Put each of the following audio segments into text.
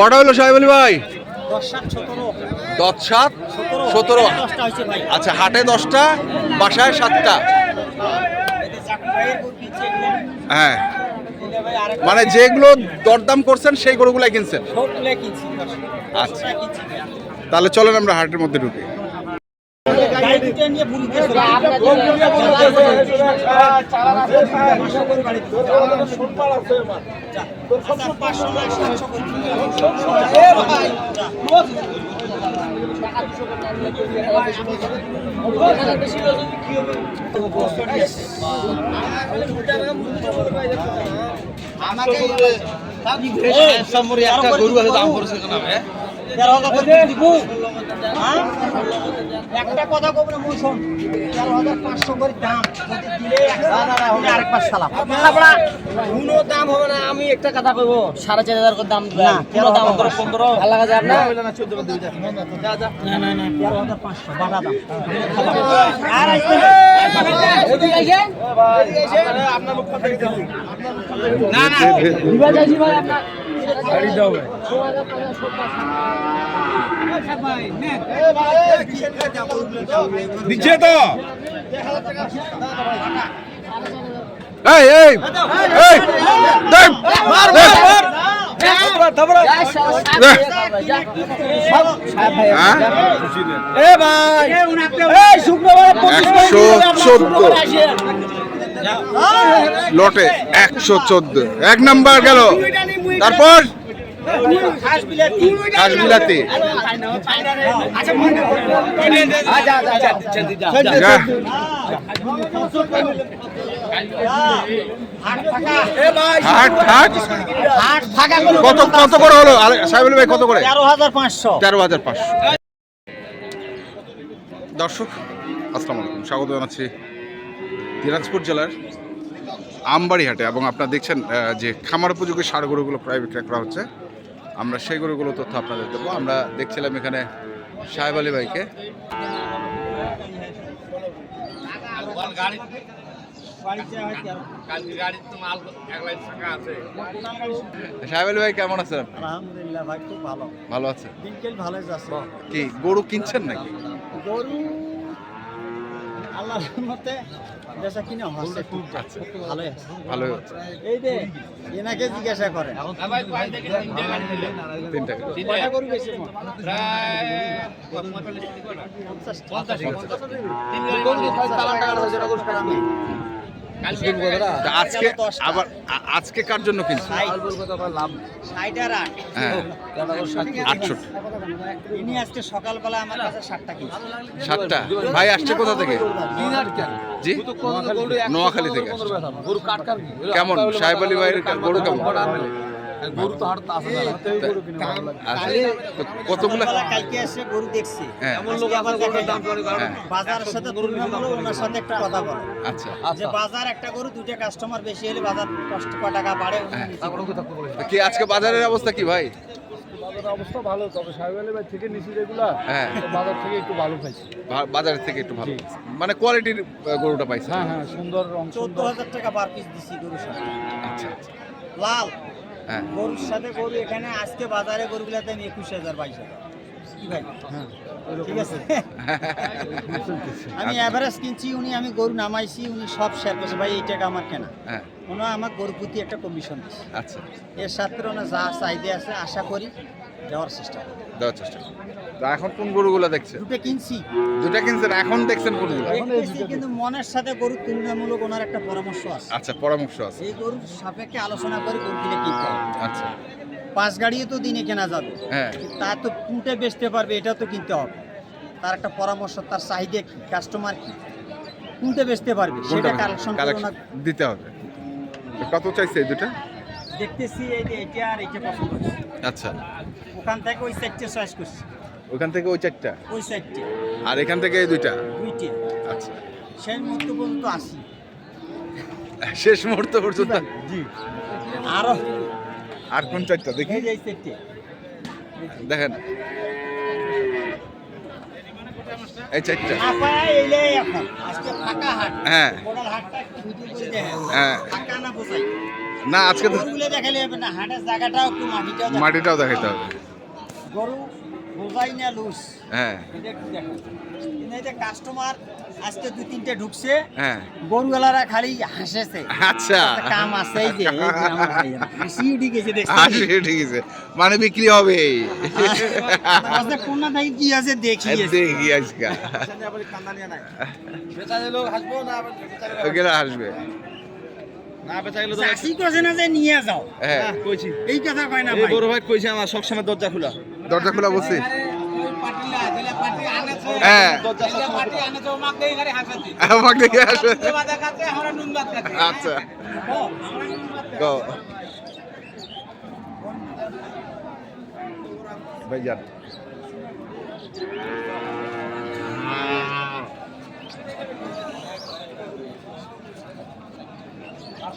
কটা হলো সাহেব আলী ভাই দশ সাত সতেরো। আচ্ছা হাটে দশটা বাসায় সাতটা। হ্যাঁ। মানে যেগুলো দরদাম করছেন সেই গরুগুলাই কিনছেন? আচ্ছা। তাহলে চলেন আমরা হাটের মধ্যে ঢুকি। গাড়ি দুটো নিয়ে বুড়ি দিয়ে চলে পাঁচশো করে গাড়ি একটা কথা কব না মুই তেরো হাজার পাঁচশো করে দাম। আরেকবার সালাম। কোনো দাম হবে না আমি একটা কথা কইবো সাড়ে চার হাজার করে দাম না, কোনো দাম পনেরো। ভালো লাগা যায় না না না না তেরো হাজার পাঁচশো বাড়া দাম। আর আসবে না। না না দিচ্ছে তো। এই এই এই। হ্যাঁ? একশো চোদ্দ। লটে একশো চোদ্দ। এক নাম্বার গেল। তারপর? কত কত করে হলো? আরে- সাহেব আলী ভাই কত করে? তেরো হাজার পাঁচশো। তেরো হাজার পাঁচশো। দর্শক আসসালামু আলাইকুম। স্বাগত জানাচ্ছি দিনাজপুর জেলার আমবাড়ি হাটে এবং আপনারা দেখছেন যে খামার উপযোগী সার গরুগুলো প্রায় বিক্রয় করা হচ্ছে। আমরা সেই গরুগুলো তথ্য আপনাদের দেবো। আমরা দেখছিলাম এখানে সাহেব আলী ভাইকে। সাহেব আলী ভাই কেমন আছেন? আলহামদুলিল্লাহ ভাই খুব ভালো। ভালো আছেন? ভালো যাচ্ছে। কি গরু কিনছেন নাকি? গরু আল্লাহর মতে বেচা কিনে হচ্ছে। খুব ভালোই আছে। ভালোই এই যে এনাকে জিজ্ঞাসা করে তিনটা কয়টা গরু বেশি তা আজকে আবার আজকে কার জন্য কিনছো হ্যাঁ। আটষট্টি। ইনি আজকে সকালবেলা আমার কাছে সাতটা কিনছে। সাতটা ভাই আসছে কোথা থেকে? জি? নোয়াখালী থেকে কেমন? সাহেব আলী ভাইয়ের গরু কেমন? তো কতগুলো? কালকে এসে গরু দেখছি। হ্যাঁ। আবার। হ্যাঁ। বাজারের সাথে ওনার সাথে একটা কথা বলে। আচ্ছা। যে বাজার একটা গরু দুটো কাস্টমার বেশি হলে বাজার কষ্ট ক টাকা বাড়ে হ্যাঁ। কি আজকে বাজারের অবস্থা কি ভাই? বাজারের অবস্থা ভালো তবে সাহেব আলী ভাই থেকে নিছি রেগুলার হ্যাঁ। বাজার থেকে একটু ভালো পাইছি। থেকে একটু ভালো মানে কোয়ালিটির গরুটা পাইছে। হ্যাঁ হ্যাঁ সুন্দর রং চোদ্দ হাজার টাকা পার পিস দিছি সাথে। আচ্ছা আচ্ছা। লাল। হ্যাঁ। গরুর সাথে গরু এখানে আজকে বাজারে গরুগুলাতে আমি একুশ হাজার বাইশ হাজার। হ্যাঁ। ঠিক আছে? আমি অ্যাভারেজ কিনছি উনি আমি গরু নামাইছি উনি সব শেয়ার করছে। ভাই এই টাকা আমার কেনা। হ্যাঁ। ওনা আমার গরু প্রতি একটা কমিশন দিচ্ছে আচ্ছা। এর সাথে ওনার যা চাহিদা আছে আশা করি দেওয়ার চেষ্টা করব। দেওয়ার চেষ্টা করুন। তো এখন কোন গরুগুলো দেখছেন দুটো কিনছি। দুটা কিনছেন এখন দেখছেন কোনগুলো? কিন্তু মনের সাথে গরুর তুলনামূলক ওনার একটা পরামর্শ আছে। আচ্ছা পরামর্শ আছে। এই গরুর সাপেক্ষে আলোচনা করে গরু কিনে কিনতে হবে। আচ্ছা। পাঁচ গাড়িও তো দিনে কেনা যাবে। হ্যাঁ। তার তো কোনটা বেচতে পারবে এটা তো কিনতে হবে। তার একটা পরামর্শ তার চাহিদা কি কাস্টমার কি? কোনটা বেচতে পারবে? সেটা কালেকশন করে দিতে হবে। কত চাইছে দুটা? দেখতেছি এই যে এটা আর এটা পছন্দ হচ্ছে। আচ্ছা। ওখান থেকে ওই চারটে চয়েস করছি। ওখান থেকে ওই চারটা ওই চারটে আর এখান থেকে এই দুইটা? দুইটে। আচ্ছা। সেই মুহূর্ত পর্যন্ত আসি। শেষ মুহূর্ত পর্যন্ত? জি আরও। আর কোন চারটা দেখি। এই যে এই চারটে দেখেন। এই চারটা হ্যাঁ। দেখেন। হ্যাঁ। না আজকে তো দেখালে হবে না হাটের জায়গাটাও একটু মাটিটাও মাটিটাও দেখাইতে হবে। গরু বোঝাই না লুজ। হ্যাঁ। এটা কাস্টমার আজকে দু তিনটে ঢুকছে হ্যাঁ। গরুওয়ালারা খালি হাসেছে। আচ্ছা। কাম আছে এই যে হাসি উঠে গেছে ঠিক আছে মানে বিক্রি হবে। আচ্ছা, কোনটা থেকে কি আছে দেখি। দেখি আজকে। বেচা লোক হাসবো না ওগুলো আসবে না বেচা গেলে চাষি করছে না যে নিয়ে যাও। হ্যাঁ কইছি এই কথা কয় না ভাই। বড় ভাই কইছে আমার সবসময় দরজা খোলা। দরজা খোলা আচ্ছা। ভাইজান।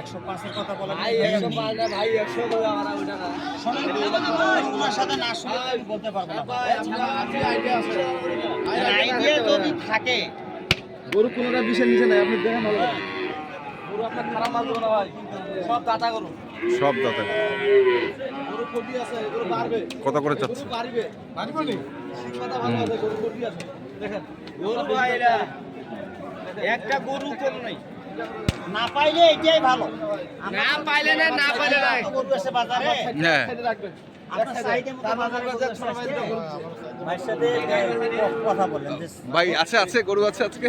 একশো পাঁচের কথা বলা ভাই একশো সাথে না শুনে বলতে পারব আইডিয়া যদি থাকে। গরু কোনোটা বিষের নিচে নাই আপনি দেখেন ভালো গরু আপনার খারাপ মাল দেবো না ভাই সব দাতা গরু। সব দাতা গরু। আছে গরু কত করে চাচ্ছে ভালো আছে গরু কোটি আছে। দেখেন। গরু একটা গরু কম নাই। না পাইলে এটাই ভালো। না পাইলে না, না পাইলে না। গরু আছে বাজারে। হ্যাঁ। সাইডে রাখবেন আপনার সাইডে মতো বাজারে গরু আছে? আজকে? ভাইয়ের সাথে কথা বললেন যে ভাই আছে আছে গরু আছে আজকে?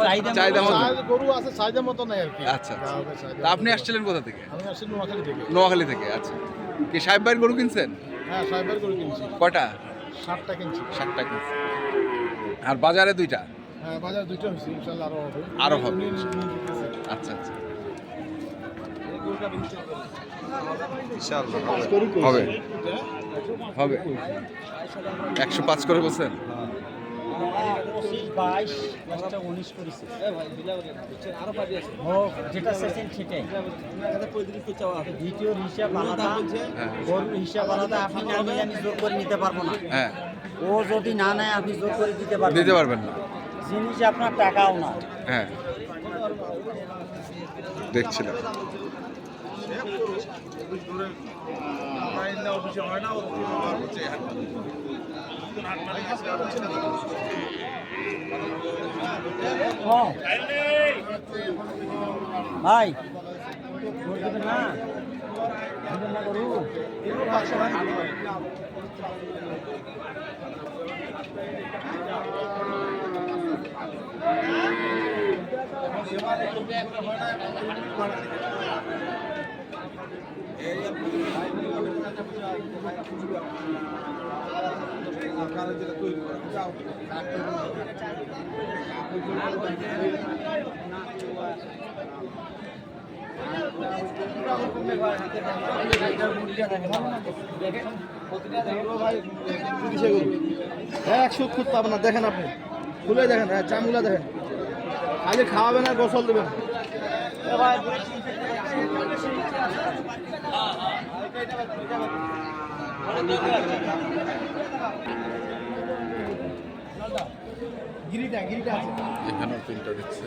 চাহিদা চাহিদা মতো। গরু আছে সাইজের মতো নাই আর কি। আচ্ছা আচ্ছা। চাহিদা। আপনি আসছিলেন কোথা থেকে? আমি আসছি নোয়াখালী থেকে। নোয়াখালী থেকে আচ্ছা। কি সাহেব ভাইয়ের গরু কিনছেন? হ্যাঁ সাইবার গরু কিনছি। কয়টা ষাটটা কিনছি। ষাটটা কিনছেন। আর বাজারে দুইটা? হ্যাঁ বাজার দুইটা হয়েছে ইনশাল্লাহ আরও হবে। আরও। আচ্ছা আচ্ছা। হবে। হবে। একশো পাঁচ করে বলছেন? দ্বিতীয় হিসাব আলাদা হ্যাঁ। গরুর হিসাব আলাদা আপনি না আমি জোর করে নিতে পারব না হ্যাঁ। ও যদি না নেয় আপনি জোর করে দিতে পারবেন দিতে পারবেন না। জিনিস আপনার টাকাও না। হ্যাঁ। দেখছিলাম। হ্যাঁ। ভাই না? একশো খুঁজ পাবেন দেখেন আপনি। খুলে দেখেন হ্যাঁ চামগুলা দেখেন। খালি খাওয়াবেন আর গোসল দেবেন এখানেও তিনটা দিচ্ছে।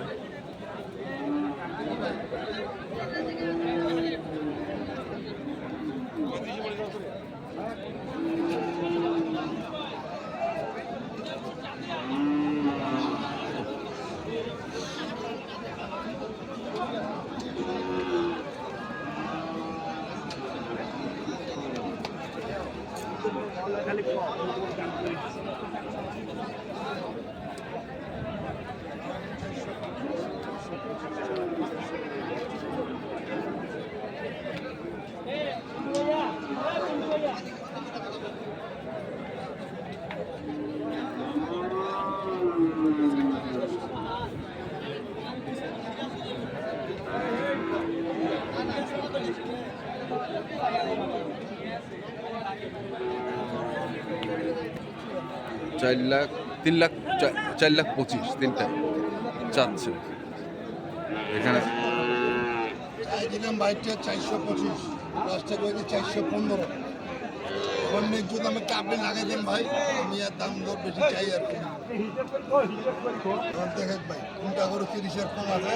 চার লাখ, তিন লাখ, চার লাখ পঁচিশ তিনটায় চাচ্ছে। এখানে বাইকটা চারশো পঁচিশ করে চারশো পনেরো যদি দেন ভাই আমি আর দাম দর বেশি চাই আর ভাই কোনটা কম আছে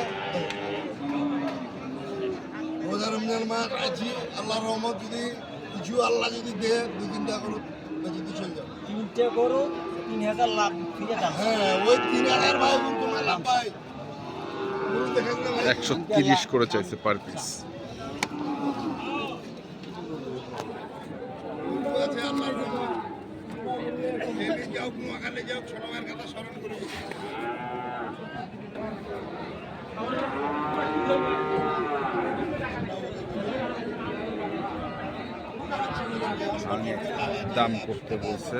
আল্লাহ রহমত যদি কিছু আল্লাহ যদি দে দুই তিনটা করে। বেশি দিয়ে চলে তিনটে তিন হাজার লাভ ফিরে দাম হ্যাঁ ওই তিন হাজার ভাই তোমার লাভ ভাই। একশো তিরিশ করে চাইছে পার পিস আছে আল্লাহর যাও নোয়াখালী যাও ছোট স্মরণ করে দাম করতে বলছে।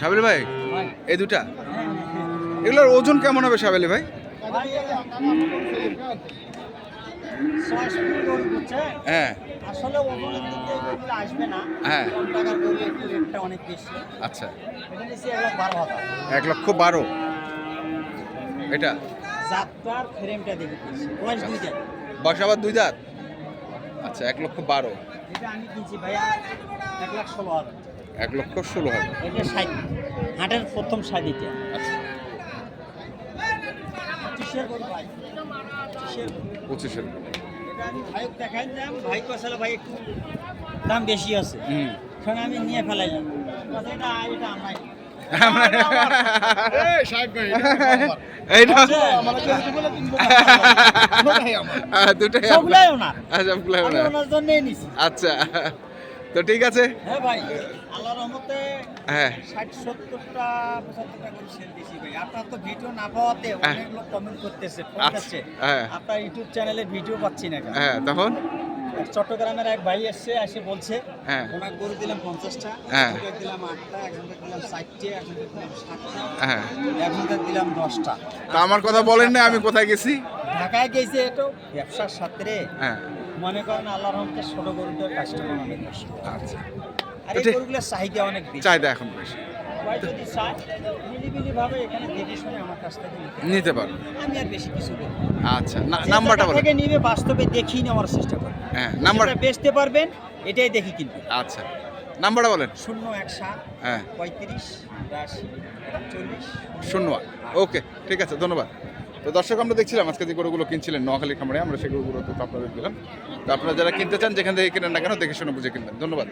সাবেলি ভাই? এই দুটা? এগুলোর ওজন কেমন হবে সাবেলি ভাই? হ্যাঁ। আসলে ওজনের দিক দিয়ে এগুলো আসবে না। হ্যাঁ। টাকার গরু একটু রেটটা অনেক বেশি। আচ্ছা। এটা নিচ্ছে এক লাখ বারো হাজার। এক লক্ষ বারো। এটা? যাত্রার ফ্রেমটা দেখে। বয়স দুই বয়স আবার দুই দাঁত আচ্ছা এক লক্ষ বারো। এটা আমি কিনছি ভাইয়া এক লাখ ষোলো হাজার। এক লক্ষ ষোলো হাজার। এটা ষাট। হাটের প্রথম ষাট এটা আচ্ছা? পঁচিশের দাম ভাই। কসালে ভাই একটু দাম বেশি আছে। হুম। আমি নিয়ে ফেলাইলাম। আচ্ছা তো ঠিক আছে। হ্যাঁ ভাই। আল্লাহর রহমতে হ্যাঁ। ষাট সত্তরটা পঁচাত্তরটা করে সেল দিছি ভাই। আপনার তো ভিডিও না পাওয়াতে অনেক লোক কমেন্ট করতেছে ফোন আচ্ছা, করছে। হ্যাঁ। আপনার ইউটিউব চ্যানেলে ভিডিও পাচ্ছি না কেন? হ্যাঁ তখন? চট্টগ্রামের এক ভাই এসছে এসে বলছে হ্যাঁ। ওনার গরু দিলাম পঞ্চাশটা হ্যাঁ। একজনকে দিলাম আটটা একজনকে দিলাম ষাটটে একজনকে দিলাম ষাটটা হ্যাঁ। একজনকে দিলাম দশটা। তা আমার কথা বলেন না আমি কোথায় গেছি? ঢাকায় গেছে এটা ব্যবসার সাথে হ্যাঁ। মনে করেন আল্লাহর রহমতে ছোট গরুটার কাস্টমার অনেক আচ্ছা। চাহিদা এখন বেশি। নিতে পারব আমি আর কিছু আচ্ছা নাম্বারটা বলেন থেকে নিবে বাস্তবে দেখি নেওয়ার চেষ্টা হ্যাঁ নাম্বার যেটা বেচতে পারবেন এটাই দেখি আচ্ছা নাম্বারটা বলেন। শূন্য এক সাত হ্যাঁ। পঁয়ত্রিশ চল্লিশ শূন্য ওকে ঠিক আছে ধন্যবাদ। তো দর্শক আমরা দেখছিলাম আজকে যে গরুগুলো কিনছিলেন নোয়াখালী খামারে আমরা সেই গরুগুলো তো আপনাদের দিলাম। তো আপনারা যারা কিনতে চান যেখান থেকে কিনেন না কেন দেখে শুনে বুঝে কিনবেন। ধন্যবাদ।